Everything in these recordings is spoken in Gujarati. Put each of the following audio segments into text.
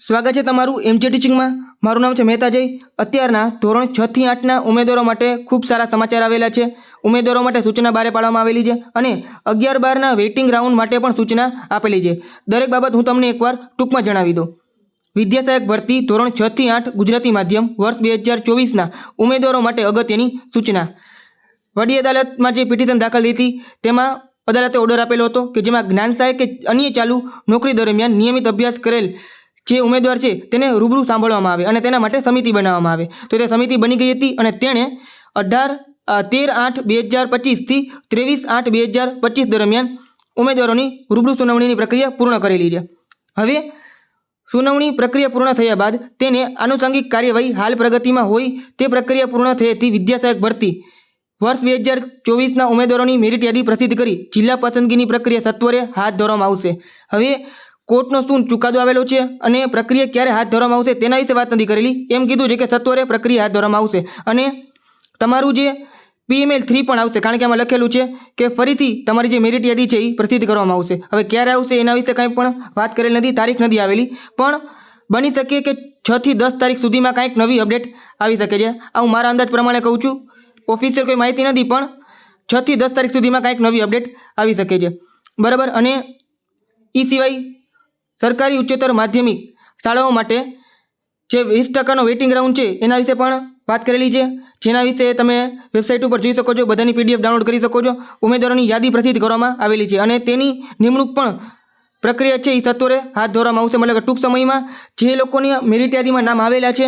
સ્વાગત છે તમારું એમજે ટીચિંગમાં મારું નામ છે મહેતા જય. અત્યારના ધોરણ છ થી આઠના ઉમેદવારો માટે ખૂબ સારા સમાચાર આવેલા છે. ઉમેદવારો માટે સૂચના બહાર પાડવામાં આવેલી છે અને અગિયાર બારના વેઇટિંગ રાઉન્ડ માટે પણ સૂચના આપેલી છે. દરેક બાબત હું તમને એકવાર ટૂંકમાં જણાવી દઉં. વિદ્યા સહાયક ભરતી ધોરણ છ થી આઠ ગુજરાતી માધ્યમ વર્ષ બે હજાર ચોવીસના ઉમેદવારો માટે અગત્યની સૂચના. વડી અદાલતમાં જે પિટિશન દાખલ થઈ હતી, તેમાં અદાલતે ઓર્ડર આપેલો હતો કે જેમાં જ્ઞાન સહાયક કે અન્ય ચાલુ નોકરી દરમિયાન નિયમિત અભ્યાસ કરેલ જે ઉમેદવાર છે તેને રૂબરૂ સાંભળવામાં આવે અને તેના માટે સમિતિ બનાવવામાં આવે. તો તે સમિતિ બની ગઈ હતી અને તેણે અઢાર તેર આઠ બે હજાર પચીસથી ત્રેવીસ આઠ બે હજાર પચીસ દરમિયાન ઉમેદવારોની રૂબરૂ સુનાવણીની પ્રક્રિયા પૂર્ણ કરેલી છે. હવે સુનાવણી પ્રક્રિયા પૂર્ણ થયા બાદ તેને આનુષંગિક કાર્યવાહી હાલ પ્રગતિમાં હોય તે પ્રક્રિયા પૂર્ણ થયેથી વિદ્યાસહાયક ભરતી વર્ષ બે હજાર ચોવીસના ઉમેદવારોની મેરિટ યાદી પ્રસિદ્ધ કરી જિલ્લા પસંદગીની પ્રક્રિયા સત્વરે હાથ ધરવામાં આવશે. હવે કોર્ટનો શું ચુકાદો આવેલો છે અને પ્રક્રિયા ક્યારે હાથ ધરવામાં આવશે તેના વિશે વાત નથી કરેલી. એમ કીધું છે કે સત્વરે પ્રક્રિયા હાથ ધરવામાં આવશે અને તમારું જે પીએમએલ થ્રી પણ આવશે, કારણ કે આમાં લખેલું છે કે ફરીથી તમારી જે મેરિટ યાદી છે એ પ્રસિદ્ધ કરવામાં આવશે. હવે ક્યારે આવશે એના વિશે કંઈ પણ વાત કરેલ નથી, તારીખ નથી આવેલી, પણ બની શકે કે છથી દસ તારીખ સુધીમાં કાંઈક નવી અપડેટ આવી શકે છે. આ હું મારા અંદાજ પ્રમાણે કહું છું. ઓફિશિયલ કોઈ માહિતી નથી, પણ છથી દસ તારીખ સુધીમાં કાંઈક નવી અપડેટ આવી શકે છે. બરાબર? અને એ સિવાય સરકારી ઉચ્ચતર માધ્યમિક શાળાઓ માટે જે વીસ ટકાનો વેઇટિંગ રાઉન્ડ છે, એના વિશે પણ વાત કરેલી છે. જેના વિશે તમે વેબસાઇટ ઉપર જોઈ શકો છો, બધાની પીડીએફ ડાઉનલોડ કરી શકો છો. ઉમેદવારોની યાદી પ્રસિદ્ધ કરવામાં આવેલી છે અને તેની નિમણૂક પણ પ્રક્રિયા છે એ સત્વરે હાથ ધરવામાં આવશે. મતલબ કે ટૂંક સમયમાં જે લોકોની મેરિટ યાદીમાં નામ આવેલા છે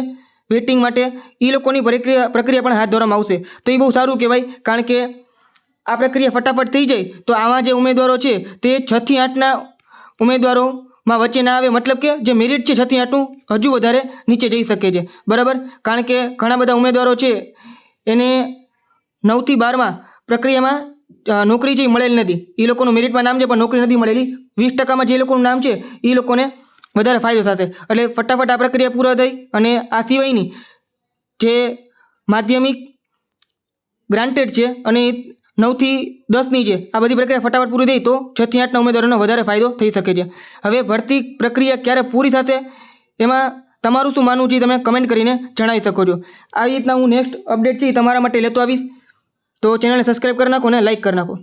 વેટિંગ માટે એ લોકોની પ્રક્રિયા પ્રક્રિયા પણ હાથ ધરવામાં આવશે. તો એ બહુ સારું કહેવાય, કારણ કે આ પ્રક્રિયા ફટાફટ થઈ જાય તો આવા જે ઉમેદવારો છે, તે છથી આઠના આઠના ઉમેદવારોમાં વચ્ચે ના આવે, મતલબ કે જે મેરિટ છે છતી આટલું હજુ વધારે નીચે જઈ શકે છે. બરાબર? કારણ કે ઘણા બધા ઉમેદવારો છે, એને નવથી બારમાં પ્રક્રિયામાં નોકરી એ મળેલ નથી એ લોકોનું મેરિટમાં નામ છે, પણ નોકરી નથી મળેલી. વીસ ટકામાં જે લોકોનું નામ છે એ લોકોને વધારે ફાયદો થશે. એટલે ફટાફટ આ પ્રક્રિયા પૂરા થઈ અને આ સિવાયની જે માધ્યમિક ગ્રાન્ટેડ છે અને નવથી દસની છે આ બધી પ્રક્રિયા ફટાફટ પૂરી થઈ તો છથી આઠના ઉમેદવારોને વધારે ફાયદો થઈ શકે છે. હવે ભરતી પ્રક્રિયા ક્યારે પૂરી થશે એમાં તમારું શું માનવું છે તમે કમેન્ટ કરીને જણાવી શકો છો. આવી રીતના હું નેક્સ્ટ અપડેટ છે તમારા માટે લેતો આવીશ. તો ચેનલને સબસ્ક્રાઈબ કરી નાખો અને લાઈક કરી નાખો.